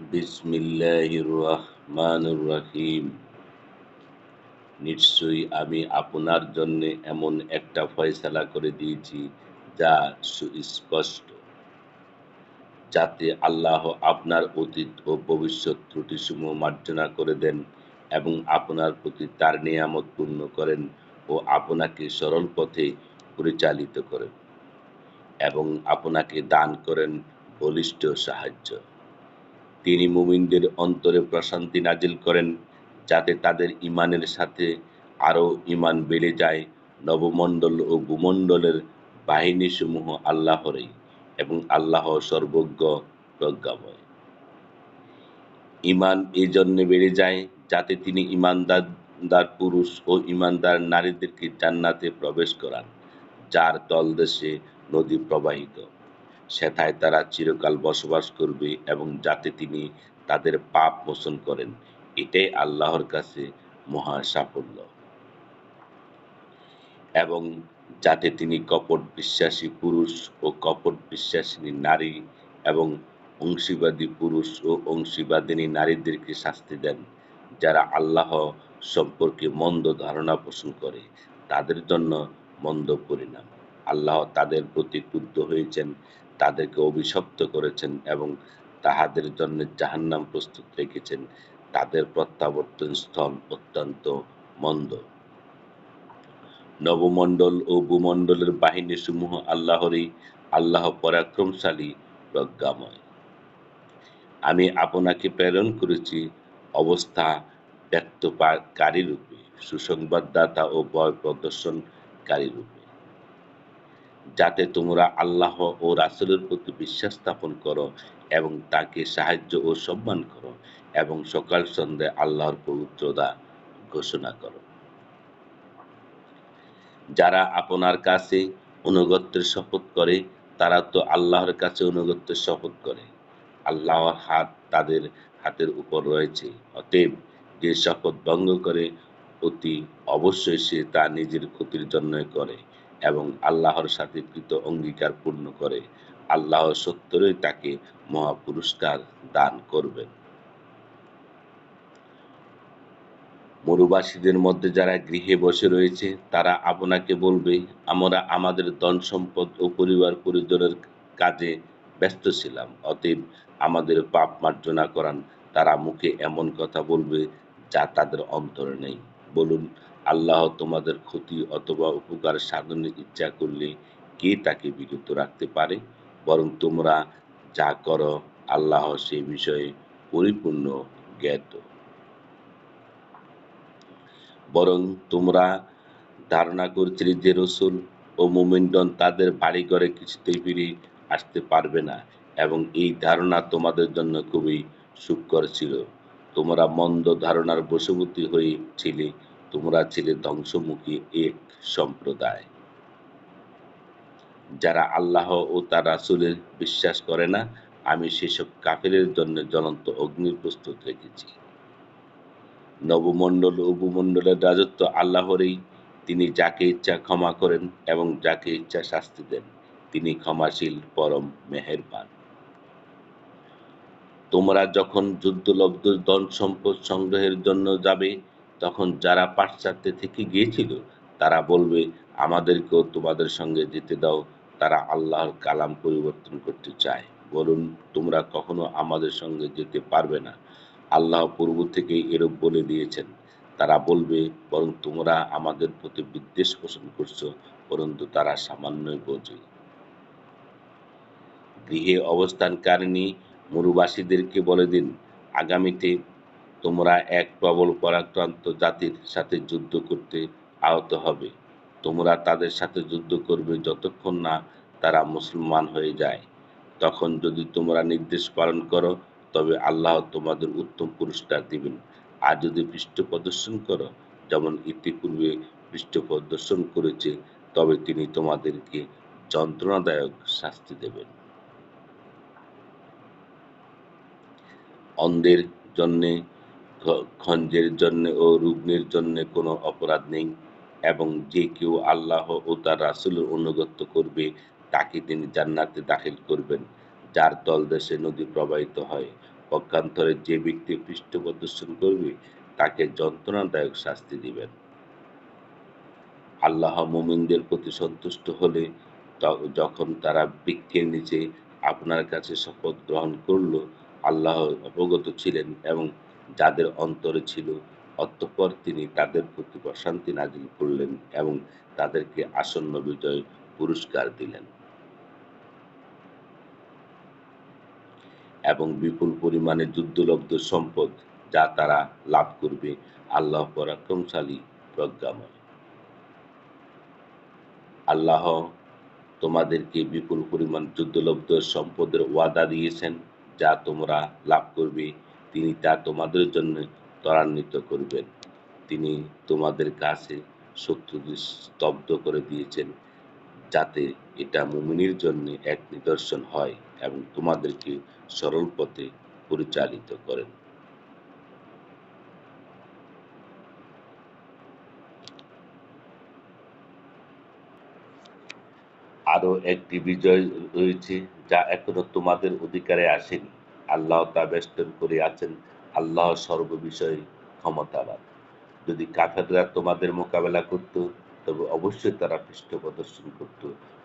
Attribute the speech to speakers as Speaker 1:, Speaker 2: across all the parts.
Speaker 1: বিসমিল্লাহির রহমানির রহিম নিশ্চয়ই আমি আপনার জন্য এমন একটা ফয়সালা করে দিয়েছি যা সুস্পষ্ট, যাতে আল্লাহ আপনার অতীত ও ভবিষ্যৎ ত্রুটিসমূহ মার্জনা করে দেন এবং আপনার প্রতি তার নিয়ামত পূর্ণ করেন ও আপনাকে সরল পথে পরিচালিত করেন এবং আপনাকে দান করেন বলিষ্ঠ সাহায্য। তিনি মুমিনদের অন্তরে প্রশান্তি নাজিল করেন যাতে তাদের ইমানের সাথে আরও ইমান বেড়ে যায় নবমণ্ডল ও ভূমণ্ডলের বাহিনীসমূহ আল্লাহরই এবং আল্লাহ সর্বজ্ঞ প্রজ্ঞাময়। ইমান এই জন্যে বেড়ে যায় যাতে তিনি ইমানদার পুরুষ ও ইমানদার নারীদেরকে জান্নাতে প্রবেশ করান, যার তলদেশে নদী প্রবাহিত। সেথায় তারা চিরকাল বসবাস করবে এবং যাতে তিনি তাদের পাপ মোচন করেন। এটাই আল্লাহর কাছে মহা সাফল্য। এবং যাতে তিনি কপট বিশ্বাসী পুরুষ ও কপট বিশ্বাসিনী নারী এবং অংশীবাদী পুরুষ ও অংশীবাদিনী নারীদেরকে শাস্তি দেন, যারা আল্লাহ সম্পর্কে মন্দ ধারণা পোষণ করে, তাদের জন্য মন্দ পরিণাম। আল্লাহ তাদের প্রতি ক্রুদ্ধ হয়েছেন তাদেরকে অভিশপ্ত করেছেন এবং তাহাদের জন্য জাহান্নাম প্রস্তুত রেখেছেন। তাদের প্রত্যাবর্তন স্থল অত্যন্ত মন্দ। নবমণ্ডল ও ভূমণ্ডলের বাহিনী সমূহ আল্লাহরই আল্লাহ পরাক্রমশালী, প্রজ্ঞাময়। আমি আপনাকে প্রেরণ করেছি অবস্থা ব্যক্তকারী রূপে সুসংবাদদাতা ও ভয় প্রদর্শনকারী রূপে যাতে তোমরা আল্লাহ ও রাসুলের প্রতি বিশ্বাস স্থাপন করো এবং তাকে সাহায্য ও সম্মান করো এবং সকাল সন্ধ্যায় আল্লাহর পবিত্রতা ঘোষণা করো। যারা আপনার কাছে অনুগত্যের শপথ করে, তারা তো আল্লাহর কাছে অনুগত্যের শপথ করে। আল্লাহর হাত তাদের হাতের উপর রয়েছে। অতএব যে শপথ ভঙ্গ করে, অতি অবশ্যই সে তা নিজের ক্ষতির জন্যই করে। এবং আল্লাহর সাথে কৃত অঙ্গীকার পূর্ণ করে আল্লাহ সত্তরই তাকে মহা পুরস্কার দান করবেন। মরুবাসীদের মধ্যে যারা গৃহে বসে রয়েছে, তারা আপনাকে বলবে, আমরা আমাদের ধন সম্পদ ও পরিবার পরিজনের কাজে ব্যস্ত ছিলাম, অতএব আমাদের পাপ মার্জনা করান। তারা মুখে এমন কথা বলবে যা তাদের অন্তরে নেই। বলুন আল্লাহ তোমাদের ক্ষতি অথবা উপকার সাধনের ইচ্ছা করলে কে তাকে বিরত রাখতে পারে? বরং তোমরা যা করো, আল্লাহ সে বিষয়ে পরিপূর্ণ জ্ঞাত। বরং তোমরা ধারণা করছিলে যে রসুল ও মোমিনগণ তাদের বাড়ি ঘরে কিছুতেই ফিরে আসতে পারবে না এবং এই ধারণা তোমাদের জন্য খুবই সুখকর ছিল। তোমরা মন্দ ধারণার বশবর্তী হয়েছিলে তোমরা ছিলে ধ্বংসমুখী এক সম্প্রদায়। যারা আল্লাহ ও তার রাসুলের বিশ্বাস করে না, আমি সেসব কাফেরের জন্য জ্বলন্ত অগ্নি প্রস্তুত রেখেছি। নবমণ্ডল ও ভূমণ্ডলের রাজত্ব আল্লাহরই তিনি যাকে ইচ্ছা ক্ষমা করেন এবং যাকে ইচ্ছা শাস্তি দেন, তিনি ক্ষমাশীল, পরম, মেহেরবান। তোমরা যখন যুদ্ধলব্ধ ধন সম্পদ সংগ্রহের জন্য যাবে তখন যারা পাশ্চাত্যে থেকে গিয়েছিল, তারা বলবে, আমাদেরকেও তোমাদের সঙ্গে যেতে দাও, তারা আল্লাহর কালাম পরিবর্তন করতে চায়। বলুন, তোমরা কখনো আমাদের সঙ্গে যেতে পারবে না। আল্লাহ পূর্ব থেকেই এরূপ বলে দিয়েছেন। তারা বলবে, বরং তোমরা আমাদের প্রতি বিদ্বেষ পোষণ করছ, পরন্তু তারা সামান্যই বোঝে। গৃহে অবস্থানকারিণী মরুবাসীদেরকে বলে দিন, আগামীতে তোমরা এক প্রবল পরাক্রান্ত জাতির সাথে যুদ্ধ করতে আহত হবে। তোমরা তাদের সাথে যুদ্ধ করবে যতক্ষণ না তারা মুসলমান হয়ে যায়। তখন যদি তোমরা নির্দেশ পালন করো, তবে আল্লাহ তোমাদের উত্তম পুরস্কার দিবেন। আর যদি পৃষ্ঠ প্রদর্শন করো, যেমন ইতিপূর্বে পৃষ্ঠ প্রদর্শন করেছে, তবে তিনি তোমাদেরকে যন্ত্রণাদায়ক শাস্তি দেবেন। অন্ধের জন্যে খঞ্জের জন্য ও রুগ্নের জন্য কোনো অপরাধ নেই এবং যে কেউ আল্লাহ ও তার রাসুলের অনুগত্য করবে, তাকে তিনি জান্নাতে দাখিল করবেন, যার তলদেশে নদী প্রবাহিত হয়। পক্ষান্তরে যে ব্যক্তি পৃষ্ঠপ্রদর্শন করবে, তাকে যন্ত্রণাদায়ক শাস্তি দিবেন। আল্লাহ মুমিনদের প্রতি সন্তুষ্ট হলে যখন তারা বৃক্ষের নিচে আপনার কাছে শপথ গ্রহণ করল, আল্লাহ অবগত ছিলেন এবং যাদের অন্তরে ছিল অতঃপর তিনি তাদের প্রতি প্রশান্তি নাজিল করলেন এবং তাদেরকে আসন্ন বিজয় পুরস্কার দিলেন। এবং বিপুল পরিমাণে যুদ্ধলব্ধ সম্পদ যা তারা লাভ করবে আল্লাহ পরাক্রমশালী প্রজ্ঞাময়। আল্লাহ তোমাদেরকে বিপুল পরিমাণ যুদ্ধলব্ধ সম্পদের ওয়াদা দিয়েছেন যা তোমরা লাভ করবে তিনি তা তোমাদের জন্য ত্বরান্বিত করবেন। তিনি তোমাদের কাছে শত্রুদের স্তব্ধ করে দিয়েছেন যাতে এটা মুমিনের জন্য এক নিদর্শন হয় এবং তোমাদেরকে সরল পথে পরিচালিত করেন। আরও একটি বিজয় রয়েছে যা এখনও তোমাদের অধিকারে আসেনি। আল্লাহ তা বেষ্টন করে আছেন আল্লাহ সর্ববিষয়ে ক্ষমতাবান। যদি কাফেররা তোমাদের মোকাবেলা করত, তবে অবশ্যই তারা পৃষ্ঠ প্রদর্শন করত,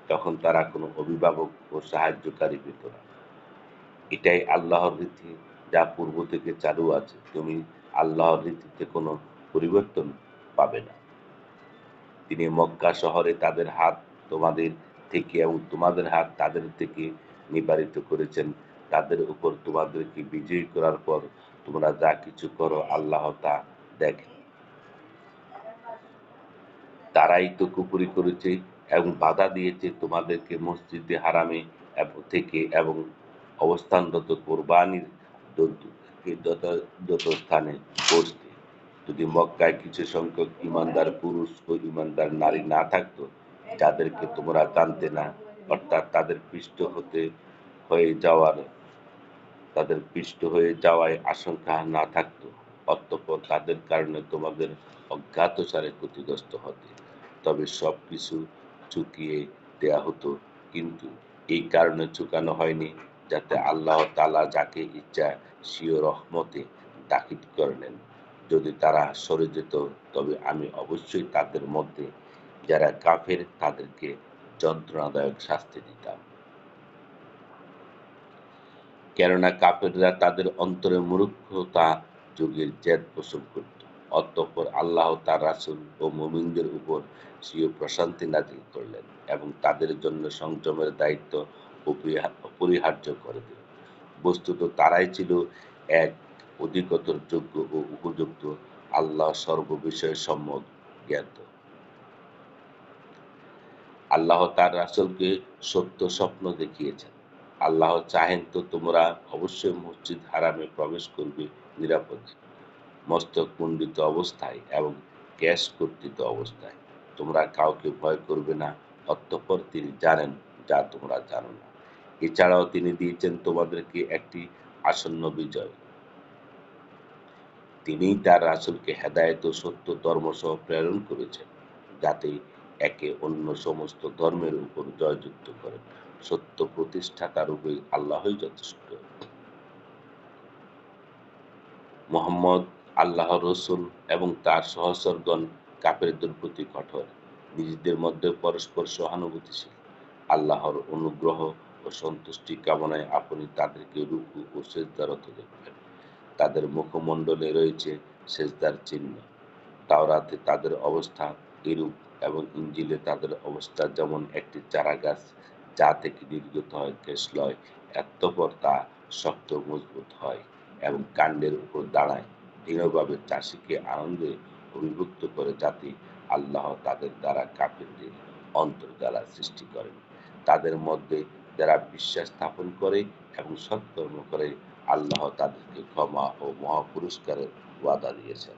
Speaker 1: তখন তারা কোনো অভিভাবক ও সাহায্যকারী পেত না। এটাই আল্লাহর রীতি যা পূর্ব থেকে চালু আছে। তুমি আল্লাহর রীতিতে কোনো পরিবর্তন পাবে না। তিনি মক্কা শহরে তাদের হাত তোমাদের থেকে এবং তোমাদের হাত তাদের থেকে নিবারিত করেছেন। তাদের উপর তোমাদেরকে বিজয়ী করার পর তোমরা যা কিছু করো, আল্লাহ তা দেখেন তারাই তো কুপুরি করেছে এবং বাধা দিয়েছে তোমাদেরকে মসজিদে হারামে থেকে এবং অবস্থানরত কোরবানির যত স্থানে পৌঁছতে যদি মক্কায় কিছু সংখ্যক ইমানদার পুরুষ ও ইমানদার নারী না থাকতো, যাদেরকে তোমরা জানতে না, অর্থাৎ তাদের পৃষ্ঠ হতে হয়ে যাওয়ার, তাদের পিষ্ট হয়ে যাওয়ায় আশঙ্কা না থাকতো। অতঃপর তাদের কারণে তোমাদের অজ্ঞাতসারে ক্ষতিগ্রস্ত হতে। তবে সব কিছু চুকিয়ে দেয়া হতো। কিন্তু এই কারণে চুকানো হয়নি, যাতে আল্লাহ তালা যাকে ইচ্ছা সিও রহমতে দাখিল করে নেন যদি তারা সরে যেত, তবে আমি অবশ্যই তাদের মধ্যে যারা কাফের, তাদেরকে যন্ত্রণাদায়ক শাস্তি দিতাম। কেননা কাপেররা তাদের অন্তরে মূর্খতা যুগের জেদ পোষণ করত। অতঃপর আল্লাহ তার রাসুল ও মোমিনদের উপর স্বীয় প্রশান্তি নাজিল করলেন এবং তাদের জন্য সংযমের দায়িত্ব অপরিহার্য করে দিল বস্তুত তারাই ছিল এক অধিকতর যোগ্য ও উপযুক্ত আল্লাহ সর্ববিষয়ে সম্মত জ্ঞাত। আল্লাহ তার রাসুলকে সত্য স্বপ্ন দেখিয়েছেন। আল্লাহ চাহেন তো তোমরা অবশ্যই মসজিদ হারামে প্রবেশ করবে নিরাপদ। মস্তক মণ্ডিত অবস্থায় এবং ক্যাশ কর্তৃত অবস্থায়। তোমরা কাউকে ভয় করবে না, অতঃপর তিনি জানেন যা তোমরা জানো না। এছাড়াও তিনি দিয়েছেন তোমাদেরকে একটি আসন্ন বিজয়। তিনি তার রাসুলকে হেদায়ত সত্য ধর্ম সহ প্রেরণ করেছেন, যাতে একে অন্য সমস্ত ধর্মের উপর জয়যুক্ত করেন সত্য প্রতিষ্ঠাতা রূপে আল্লাহই যথেষ্ট। মোহাম্মদ, আল্লাহ রসুল এবং তার সহসরগণ কাপেরদের প্রতি কঠোর, নিজেদের মধ্যে পরস্পর সহানুভূতিশীল। আল্লাহর অনুগ্রহ ও সন্তুষ্টি কামনায় আপনি তাদেরকে রুকু ও সেজদারত দেখবেন। তাদের মুখমণ্ডলে রয়েছে সেজদার চিহ্ন। তাওরাতে তাদের অবস্থা এরূপ এবং ইঞ্জিলে তাদের অবস্থা যেমন একটি চারা গাছ যা থেকে নির্গত হয় কেশলয় এতপর তা শক্ত মজবুত হয় এবং কাণ্ডের উপর দাঁড়ায়। দৃঢ়ভাবে চাষিকে আনন্দে অভিভুক্ত করে যাতে আল্লাহ তাদের দ্বারা কাপেরদের অন্তর্জালা সৃষ্টি করেন। তাদের মধ্যে যারা বিশ্বাস স্থাপন করে এবং সৎকর্ম করে, আল্লাহ তাদেরকে ক্ষমা ও মহাপুরস্কারের ওয়াদা দিয়েছেন।